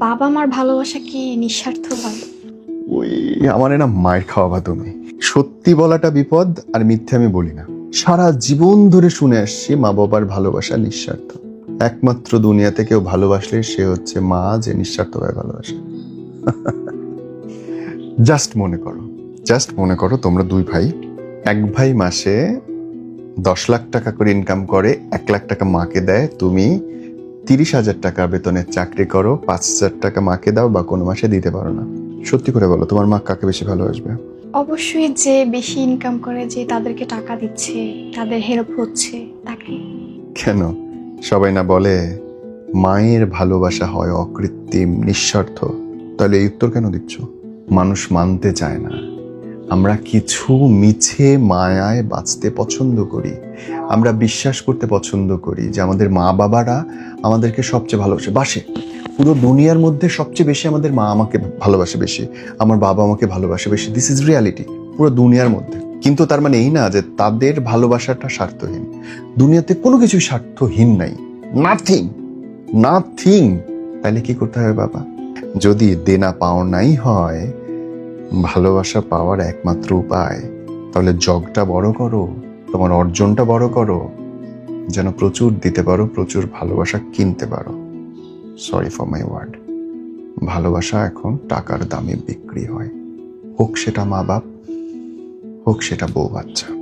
বাবা মার ভালোবাসা কি নিঃস্বার্থ হয়? ওই আমার না মায়ের খাওয়াবা তুমি। সত্যি বলাটা বিপদ আর মিথ্যে আমি বলি না। সারা জীবন ধরে শুনে আসছি মা বাবার ভালোবাসা নিঃস্বার্থ। একমাত্র দুনিয়াতে কেউ ভালোবাসলে সে হচ্ছে মা যে নিঃস্বার্থ নিঃস্বার্থভাবে ভালোবাসে। জাস্ট মনে করো। জাস্ট মনে করো তোমরা দুই ভাই। এক ভাই মাসে দশ লাখ টাকা করে ইনকাম করে, এক লাখ টাকা মাকে দেয়, তুমি তিরিশ হাজার টাকা বেতনের চাকরি করো পাঁচ হাজার টাকা মাকে দাও বা কোনো মাসে দিতে পারো না। সত্যি করে বলো তোমার মা কাকে বেশি ভালোবাসবে? অবশ্যই যে বেশি ইনকাম করে যে তাদেরকে টাকা দিচ্ছে তাদের হেল্প হচ্ছে তাকে। কেন? সবাই না বলে মায়ের ভালোবাসা হয় অকৃত্রিম নিঃস্বার্থ। তাহলে এই উত্তর কেন দিচ্ছ? মানুষ মানতে চায় না। আমরা কিছু মিছে মায়ায় বাঁচতে পছন্দ করি। আমরা বিশ্বাস করতে পছন্দ করি যে আমাদের মা বাবারা আমাদেরকে সবচেয়ে ভালোবাসে। বাসে, পুরো দুনিয়ার মধ্যে সবচেয়ে বেশি আমাদের মা আমাকে ভালোবাসে বেশি, আমার বাবা আমাকে ভালোবাসে বেশি। দিস ইজ রিয়ালিটি পুরো দুনিয়ার মধ্যে। কিন্তু তার মানে এই না যে তাদের ভালোবাসাটা স্বার্থহীন। দুনিয়াতে কোনো কিছুই স্বার্থহীন নাই। নাথিং নাথিং তাহলে কি করতে হবে বাবা? যদি দেনা পাওনাই হয় ভালোবাসা পাওয়ার একমাত্র উপায়। তাহলে জগটা বড় করো, তোমার অর্জনটা বড় করো। যেন প্রচুর দিতে পারো, প্রচুর ভালোবাসা কিনতে পারো। সরি ফর মাই ওয়ার্ড ভালোবাসা এখন টাকার দামে বিক্রি হয়। হোক সেটা মা বাপ হোক সেটা বউ বাচ্চা